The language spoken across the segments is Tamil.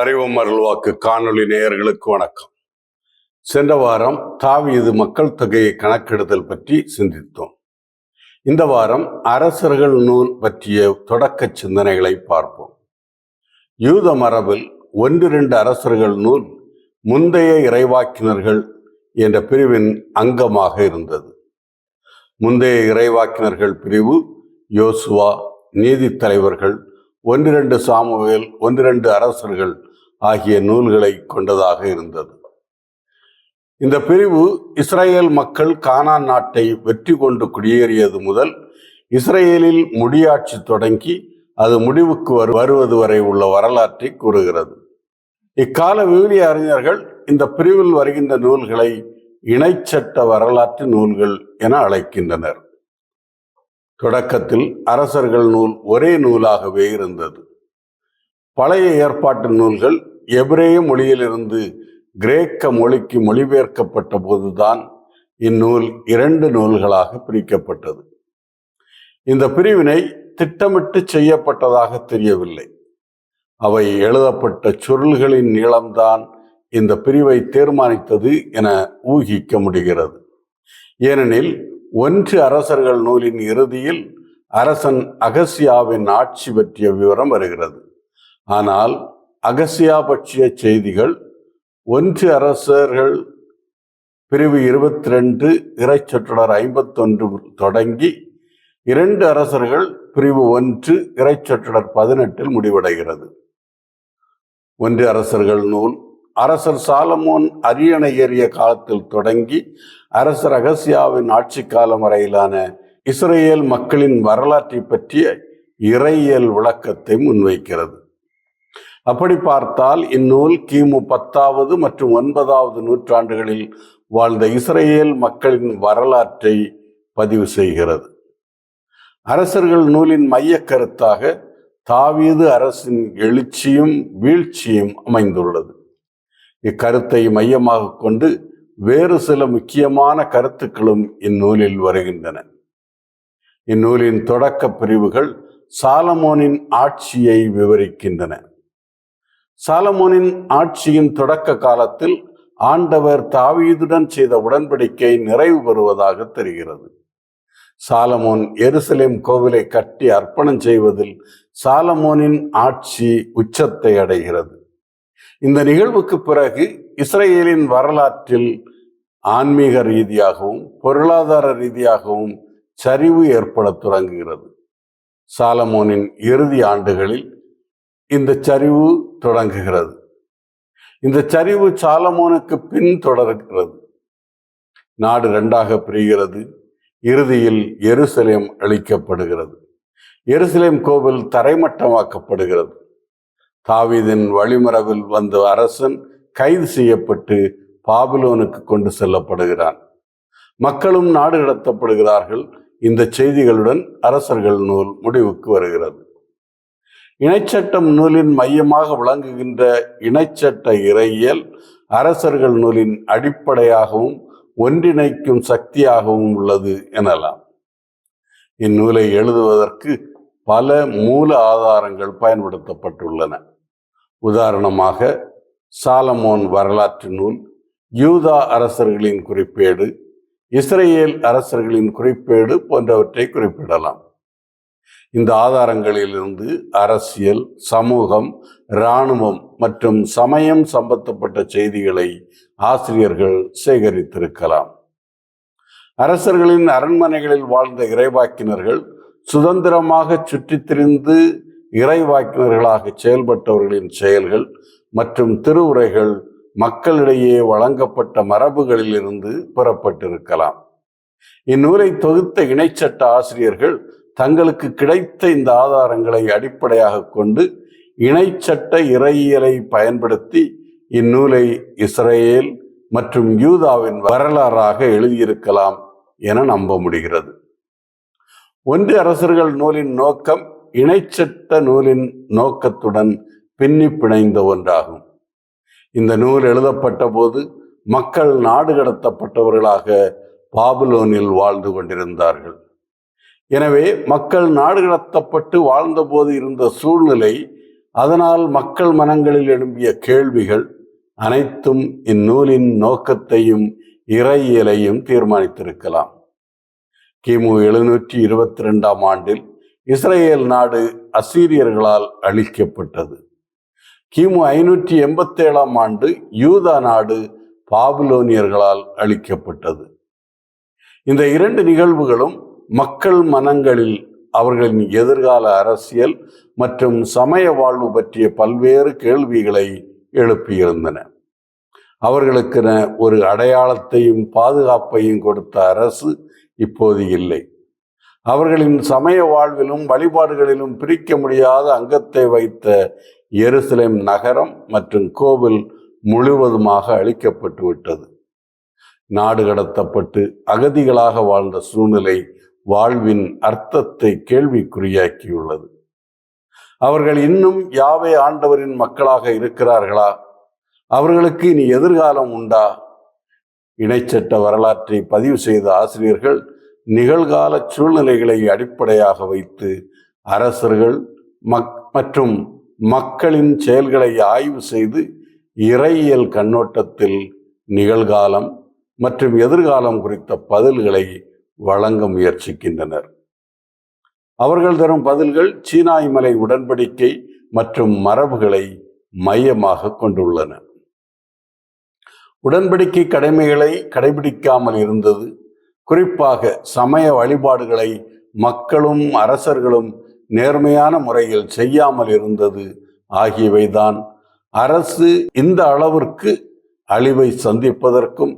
அறிவும் அருள்வாக்கு காணொளி நேயர்களுக்கு வணக்கம். சென்ற வாரம் தாவீது மக்கள் தொகையை கணக்கெடுத்தல் பற்றி சிந்தித்தோம். இந்த வாரம் அரசர்கள் நூல் பற்றிய தொடக்க சிந்தனைகளை பார்ப்போம். யூத மரபில் ஒன்று ரெண்டு அரசர்கள் நூல் முந்தைய இறைவாக்கினர்கள் என்ற பிரிவின் அங்கமாக இருந்தது. முந்தைய இறைவாக்கினர்கள் பிரிவு யோசுவா நீதித்தலைவர்கள் தலைவர்கள் ஒன்றிரண்டு சாமுவேல் ஒன்றிரண்டு அரசர்கள் ஆகிய நூல்களை கொண்டதாக இருந்தது. இந்த பிரிவு இஸ்ரேல் மக்கள் கானான் நாட்டை வெற்றி கொண்டு குடியேறியது முதல் இஸ்ரேலில் முடியாட்சி தொடங்கி அது முடிவுக்கு வரு வருவது வரை உள்ள வரலாற்றை கூறுகிறது. இக்கால விவிலிய அறிஞர்கள் இந்த பிரிவில் வருகின்ற நூல்களை இணைச்சட்ட வரலாற்று நூல்கள் என அழைக்கின்றனர். தொடக்கத்தில் அரசர்கள் நூல் ஒரே நூலாகவே இருந்தது. பழைய ஏற்பாட்டு நூல்கள் எபிரேய மொழியிலிருந்து கிரேக்க மொழிக்கு மொழிபெயர்க்கப்பட்ட போதுதான் இந்நூல் இரண்டு நூல்களாக பிரிக்கப்பட்டது. இந்த பிரிவினை திட்டமிட்டு செய்யப்பட்டதாக தெரியவில்லை. அவை எழுதப்பட்ட சுருள்களின் நீளம்தான் இந்த பிரிவை தீர்மானித்தது என ஊகிக்க முடிகிறது. ஏனெனில் ஒன்று அரசர்கள் நூலின் இறுதியில் அரசன் அகசியாவின் ஆட்சி பற்றிய விவரம் வருகிறது. ஆனால் அகசியா பற்றிய செய்திகள். ஒன்று அரசர்கள் பிரிவு இருபத்தி ரெண்டு இறைச்சொற்றொடர் ஐம்பத்தொன்று தொடங்கி இரண்டு அரசர்கள் பிரிவு ஒன்று இறைச்சொற்றொடர் பதினெட்டில் முடிவடைகிறது. ஒன்று அரசர்கள் நூல். அரசர் சாலமோன் அரியணை ஏறிய காலத்தில் தொடங்கி அரசர் அகசியாவின் ஆட்சி காலம் வரையிலான இஸ்ரேல் மக்களின் வரலாற்றை பற்றிய இறையியல் விளக்கத்தை முன்வைக்கிறது. அப்படி பார்த்தால் இந்நூல் கிமு பத்தாவது மற்றும் ஒன்பதாவது நூற்றாண்டுகளில் வாழ்ந்த இஸ்ரேல் மக்களின் வரலாற்றை பதிவு செய்கிறது. அரசர்கள் நூலின் மைய கருத்தாக தாவீது அரசின் எழுச்சியும் வீழ்ச்சியும் அமைந்துள்ளது. இக்கருத்தை மையமாக கொண்டு வேறு சில முக்கியமான கருத்துக்களும் இந்நூலில் வருகின்றன. இந்நூலின் தொடக்க பிரிவுகள் சாலமோனின் ஆட்சியை விவரிக்கின்றன. சாலமோனின் ஆட்சியின் தொடக்க காலத்தில் ஆண்டவர் தாவீதுடன் செய்த உடன்படிக்கை நிறைவு பெறுவதாக தெரிகிறது. சாலமோன் எருசலேம் கோவிலை கட்டி அர்ப்பணம் செய்வதில் சாலமோனின் ஆட்சி உச்சத்தை அடைகிறது. இந்த நிகழ்வுக்கு பிறகு இஸ்ரேலின் வரலாற்றில் ஆன்மீக ரீதியாகவும் பொருளாதார ரீதியாகவும் சரிவு ஏற்பட தொடங்குகிறது. சாலமோனின் இறுதி ஆண்டுகளில் இந்த சரிவு தொடங்குகிறது. இந்த சரிவு சாலமோனுக்கு பின் தொடர்கிறது. நாடு ரெண்டாக பிரிகிறது. இறுதியில் எருசலேம் அளிக்கப்படுகிறது எருசலேம் கோவில் தரைமட்டமாக்கப்படுகிறது. தாவீதின் வழிமரபில் வந்த அரசன் கைது செய்யப்பட்டு பாபிலோனுக்கு கொண்டு செல்லப்படுகிறான். மக்களும் நாடு கடத்தப்படுகிறார்கள். இந்த செய்திகளுடன் அரசர்கள் நூல் முடிவுக்கு வருகிறது. இணைச்சட்டம் நூலின் மையமாக விளங்குகின்ற இணைச்சட்ட இறையியல் அரசர்கள் நூலின் அடிப்படையாகவும் ஒன்றிணைக்கும் சக்தியாகவும் உள்ளது எனலாம். இந்நூலை எழுதுவதற்கு பல மூல ஆதாரங்கள் பயன்படுத்தப்பட்டுள்ளன. உதாரணமாக சாலமோன் வரலாற்று நூல் யூதா அரசர்களின் குறிப்பேடு இஸ்ரேல் அரசர்களின் குறிப்பேடு போன்றவற்றை குறிப்பிடலாம். இந்த ஆதாரங்களிலிருந்து அரசியல் சமூகம் இராணுவம் மற்றும் சமயம் சம்பந்தப்பட்ட செய்திகளை ஆசிரியர்கள் சேகரித்திருக்கலாம். அரசர்களின் அரண்மனைகளில் வாழ்ந்த இறைவாக்கினர்கள் சுதந்திரமாக சுற்றித் திரிந்து இறைவாக்கினர்களாக செயல்பட்டவர்களின் செயல்கள் மற்றும் திருவுரைகள் மக்களிடையே வழங்கப்பட்ட மரபுகளிலிருந்து பெறப்பட்டிருக்கலாம். இந்நூலை தொகுத்த இணைச்சட்ட ஆசிரியர்கள் தங்களுக்கு கிடைத்த இந்த ஆதாரங்களை அடிப்படையாக கொண்டு இணைச்சட்ட இறையியலை பயன்படுத்தி இந்நூலை இஸ்ரேல் மற்றும் யூதாவின் வரலாறாக எழுதியிருக்கலாம் என நம்ப முடிகிறது. ஒன்று அரசர்கள் நூலின் நோக்கம் இணைச்சட்ட நூலின் நோக்கத்துடன் பின்னி பிணைந்த ஒன்றாகும். இந்த நூல் எழுதப்பட்ட போது மக்கள் நாடு கடத்தப்பட்டவர்களாக பாபுலோனில் வாழ்ந்து கொண்டிருந்தார்கள். எனவே மக்கள் நாடு கடத்தப்பட்டு வாழ்ந்தபோது இருந்த சூழ்நிலை அதனால் மக்கள் மனங்களில் எழும்பிய கேள்விகள் அனைத்தும் இந்நூலின் நோக்கத்தையும் இறையியலையும் தீர்மானித்திருக்கலாம். கிமு எழுநூற்றி இருபத்தி ரெண்டாம் ஆண்டில் இஸ்ரேல் நாடு அசீரியர்களால் அழிக்கப்பட்டது. கிமு ஐநூற்றி எண்பத்தேழாம் ஆண்டு யூதா நாடு பாபிலோனியர்களால் அழிக்கப்பட்டது. இந்த இரண்டு நிகழ்வுகளும் மக்கள் மனங்களில் அவர்களின் எதிர்கால அரசியல் மற்றும் சமய வாழ்வு பற்றிய பல்வேறு கேள்விகளை எழுப்பியிருந்தன அவர்களுக்கென ஒரு அடையாளத்தையும் பாதுகாப்பையும் கொடுத்த அரசு இப்போது இல்லை. அவர்களின் சமய வாழ்விலும் வழிபாடுகளிலும் பிரிக்க முடியாத அங்கத்தை வைத்த எருசலேம் நகரம் மற்றும் கோவில் முழுவதுமாக அழிக்கப்பட்டு விட்டது. நாடு கடத்தப்பட்டு அகதிகளாக வாழ்ந்த சூழ்நிலை வாழ்வின் அர்த்தத்தை கேள்விக்குறியாக்கியுள்ளது. அவர்கள் இன்னும் யாவே ஆண்டவரின் மக்களாக இருக்கிறார்களா? அவர்களுக்கு இனி எதிர்காலம் உண்டா? இணைச்சட்ட வரலாற்றை பதிவு செய்த ஆசிரியர்கள் நிகழ்கால சூழ்நிலைகளை அடிப்படையாக வைத்து அரசர்கள் மக் மற்றும் மக்களின் செயல்களை ஆய்வு செய்து இறையியல் கண்ணோட்டத்தில் நிகழ்காலம் மற்றும் எதிர்காலம் குறித்த பதில்களை வழங்க முயற்சிக்கின்றனர். அவர்கள் தரும் பதில்கள் சீனாய் மலை உடன்படிக்கை மற்றும் மரபுகளை மையமாக கொண்டுள்ளன. உடன்படிக்கை கடமைகளை கடைபிடிக்காமல் இருந்தது. குறிப்பாக சமய வழிபாடுகளை மக்களும் அரசர்களும் நேர்மையான முறையில் செய்யாமல் இருந்தது ஆகியவைதான். அரசு இந்த அளவிற்கு அழிவை சந்திப்பதற்கும்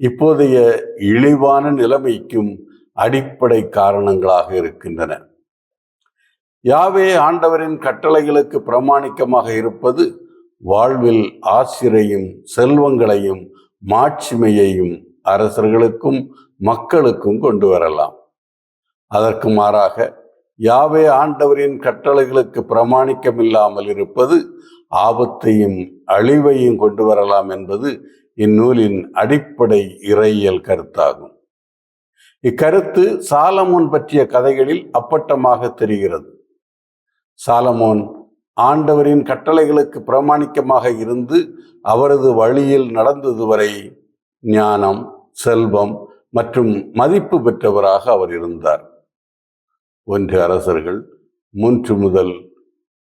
இப்போதைய இழிவான நிலைமைக்கும் அடிப்படை காரணங்களாக இருக்கின்றன. யாவே ஆண்டவரின் கட்டளைகளுக்கு பிரமாணிக்கமாக இருப்பது வாழ்வில் ஆசிரையும் செல்வங்களையும் மாட்சிமையையும் அரசர்களுக்கும் மக்களுக்கும் கொண்டு வரலாம். அதற்கு மாறாக யாவே ஆண்டவரின் கட்டளைகளுக்கு பிரமாணிக்கமில்லாமல் இருப்பது ஆபத்தையும் அழிவையும் கொண்டு வரலாம் என்பது இந்நூலின் அடிப்படை இறையியல் கருத்தாகும். இக்கருத்து சாலமோன் பற்றிய கதைகளில் அப்பட்டமாக தெரிகிறது. சாலமோன் ஆண்டவரின் கட்டளைகளுக்கு பிரமாணிக்கமாக இருந்து அவரது வழியில் நடந்தது வரை ஞானம் செல்வம் மற்றும் மதிப்பு பெற்றவராக அவர் இருந்தார். ஒன்று அரசர்கள் மூன்று முதல்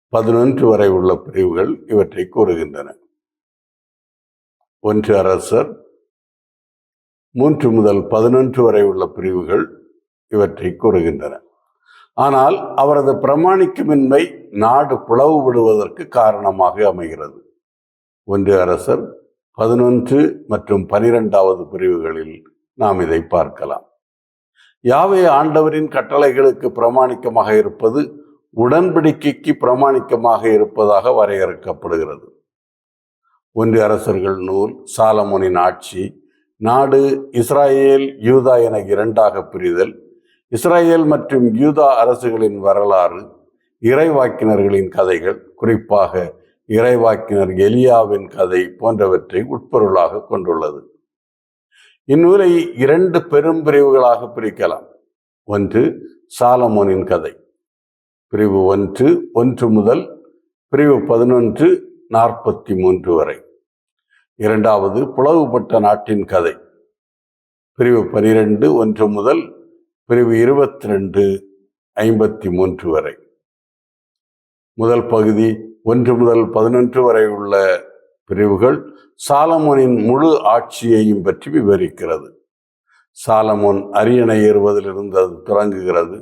பதினொன்று வரை உள்ள பிரிவுகள் இவற்றை கூறுகின்றன. ஒன்று அரசர் மூன்று முதல் பதினொன்று வரை உள்ள பிரிவுகள் இவற்றை கூறுகின்றன. ஆனால் அவரது பிரமாணிக்கமின்மை நாடு பிளவுபடுவதற்கு காரணமாக அமைகிறது. ஒன்று அரசர் பதினொன்று மற்றும் பனிரெண்டாவது பிரிவுகளில் நாம் இதை பார்க்கலாம். யாவே ஆண்டவரின் கட்டளைகளுக்கு பிரமாணிக்கமாக இருப்பது உடன்படிக்கைக்கு பிரமாணிக்கமாக இருப்பதாக வரையறுக்கப்படுகிறது. ஒன்று அரசர்கள் நூல் சாலமோனின் ஆட்சி நாடு இஸ்ராயேல் யூதா என இரண்டாக பிரிதல். இஸ்ராயேல் மற்றும் யூதா அரசுகளின் வரலாறு இறைவாக்கினர்களின் கதைகள் குறிப்பாக இறைவாக்கினர் எலியாவின் கதை போன்றவற்றை உட்பொருளாக கொண்டுள்ளது. இந்நூலை இரண்டு பெரும் பிரிவுகளாக பிரிக்கலாம். ஒன்று சாலமோனின் கதை. பிரிவு ஒன்று ஒன்று முதல் பிரிவு பதினொன்று நாற்பத்தி மூன்று வரை. இரண்டாவது புலவுபட்ட நாட்டின் கதை. பிரிவு பனிரெண்டு ஒன்று முதல் பிரிவு இருபத்தி ரெண்டு ஐம்பத்தி மூன்று வரை. முதல் பகுதி ஒன்று முதல் பதினொன்று வரை உள்ள பிரிவுகள் சாலமோனின் முழு ஆட்சியையும் பற்றி விவரிக்கிறது. சாலமோன் அரியணை ஏறுவதிலிருந்து அது தொடங்குகிறது.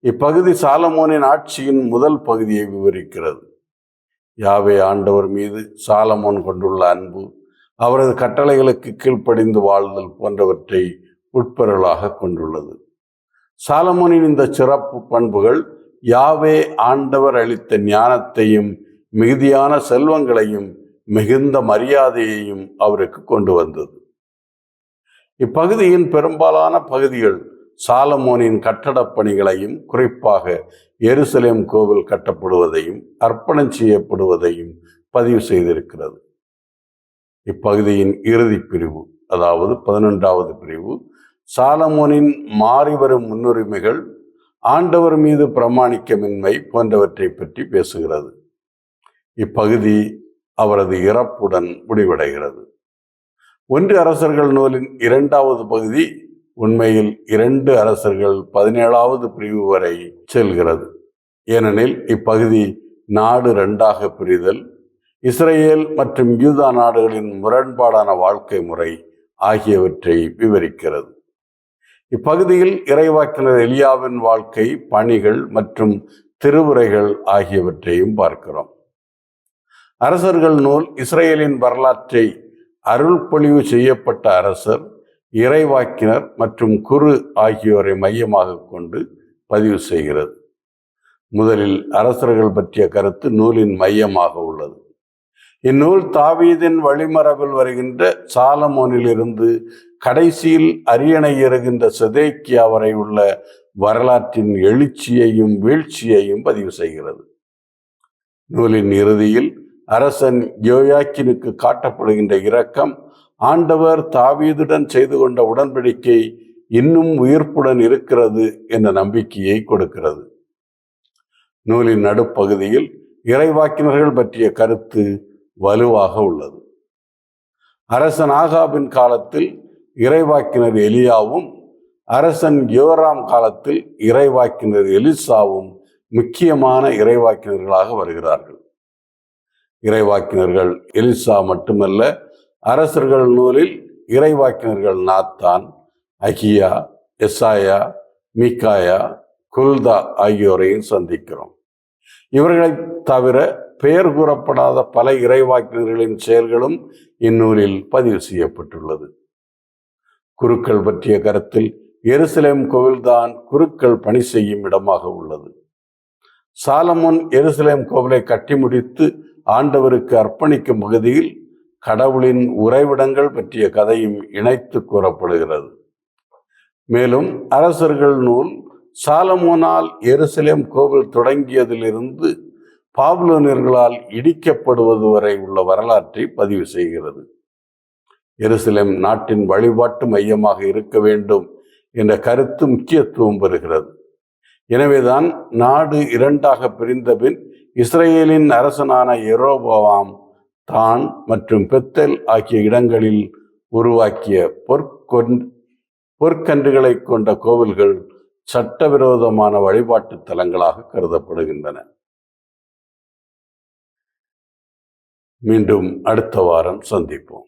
இப்பகுதி சாலமோனின் ஆட்சியின் முதல் பகுதியை விவரிக்கிறது. யாவே ஆண்டவர் மீது சாலமோன் கொண்டுள்ள அன்பு அவரது கட்டளைகளுக்கு கீழ்ப்படிந்து வாழ்தல் போன்றவற்றை உட்பொருளாக கொண்டுள்ளது. சாலமோனின் இந்த சிறப்பு பண்புகள் யாவே ஆண்டவர் அளித்த ஞானத்தையும் மிகுதியான செல்வங்களையும் மிகுந்த மரியாதையையும் அவருக்கு கொண்டு வந்தது. இப்பகுதியின் பெரும்பாலான பகுதிகள் சாலமோனின் கட்டடப் பணிகளையும் குறிப்பாக எருசலேம் கோவில் கட்டப்படுவதையும் அர்ப்பணம் செய்யப்படுவதையும் பதிவு செய்திருக்கிறது. இப்பகுதியின் இறுதி பிரிவு அதாவது பதினெண்டாவது பிரிவு சாலமோனின் மாறிவரும் முன்னுரிமைகள் ஆண்டவர் மீது பிரமாணிக்கமின்மை போன்றவற்றை பற்றி பேசுகிறது. இப்பகுதி அவரது இறப்புடன் முடிவடைகிறது. ஒன்று அரசர்கள் நூலின் இரண்டாவது பகுதி உண்மையில் இரண்டு அரசர்கள் பதினேழாவது பிரிவு வரை செல்கிறது. ஏனெனில் இப்பகுதி நாடு ரெண்டாக பிரிதல் இஸ்ரேல் மற்றும் யூதா நாடுகளின் முரண்பாடான வாழ்க்கை முறை ஆகியவற்றை விவரிக்கிறது. இப்பகுதியில் இறைவாக்கினர் எலியாவின் வாழ்க்கை பணிகள் மற்றும் திருவுரைகள் ஆகியவற்றையும் பார்க்கிறோம். அரசர்கள் நூல் இஸ்ரேலின் வரலாற்றை அருள் பொழிவு செய்யப்பட்ட அரசர் இறைவாக்கினர் மற்றும் குரு ஆகியோரை மையமாக கொண்டு பதிவு செய்கிறது. முதலில் அரசர்கள் பற்றிய கருத்து நூலின் மையமாக உள்ளது. இந்நூல் தாவீதின் வழிமரபில் வருகின்ற சாலமோனிலிருந்து கடைசியில் அரியணை ஏறுகின்ற செதேக்கியா வரை உள்ள வரலாற்றின் எழுச்சியையும் வீழ்ச்சியையும் பதிவு செய்கிறது. நூலின் இறுதியில் அரசன் யோயாக்கினுக்கு காட்டப்படுகின்ற இரக்கம் ஆண்டவர் தாவீதுடன் செய்து கொண்ட உடன்படிக்கை இன்னும் உயிர்ப்புடன் இருக்கிறது என்ற நம்பிக்கையை கொடுக்கிறது. நூலின் நடுப்பகுதியில் இறைவாக்கினர்கள் பற்றிய கருத்து வலுவாக உள்ளது. அரசன் ஆகாபின் காலத்தில் இறைவாக்கினர் எலியாவும் அரசன் யோராம் காலத்தில் இறைவாக்கினர் எலிசாவும் முக்கியமான இறைவாக்கினர்களாக வருகிறார்கள். இறைவாக்கினர்கள் எலிசா மட்டுமல்ல அரசர்கள் நூலில் இறைவாக்கினர்கள் நாத்தான் அகியா எஸ்ஸாயா மிக்காயா குல்தா ஆகியோரையும் சந்திக்கிறோம். இவர்களை தவிர பெயர் கூறப்படாத பல இறைவாக்கினர்களின் செயல்களும் இந்நூலில் பதிவு செய்யப்பட்டுள்ளது. குருக்கள் பற்றிய கருத்தில் எருசலேம் கோவில்தான் குருக்கள் பணி செய்யும் இடமாக உள்ளது. சாலமோன் எருசலேம் கோவிலை கட்டி முடித்து ஆண்டவருக்கு அர்ப்பணிக்கும் பகுதியில் கடவுளின் உறைவிடங்கள் பற்றிய கதையும் இணைத்து கூறப்படுகிறது. மேலும் அரசர்கள் நூல் சாலமோனால் எருசலேம் கோவில் தொடங்கியதிலிருந்து பாபுலோனியர்களால் இடிக்கப்படுவது வரை உள்ள வரலாற்றை பதிவு செய்கிறது. எருசலேம் நாட்டின் வழிபாட்டு மையமாக இருக்க வேண்டும் என்ற கருத்து முக்கியத்துவம் பெறுகிறது. எனவேதான் நாடு இரண்டாக பிரிந்தபின் இஸ்ரேலின் அரசனான எரோபவாம் தான் மற்றும் பெத்தல் ஆகிய இடங்களில் உருவாக்கிய பொற்கொன் பொற்கன்றுகளை கொண்ட கோவில்கள் சட்டவிரோதமான வழிபாட்டு தலங்களாக கருதப்படுகின்றன. மீண்டும் அடுத்த வாரம் சந்திப்போம்.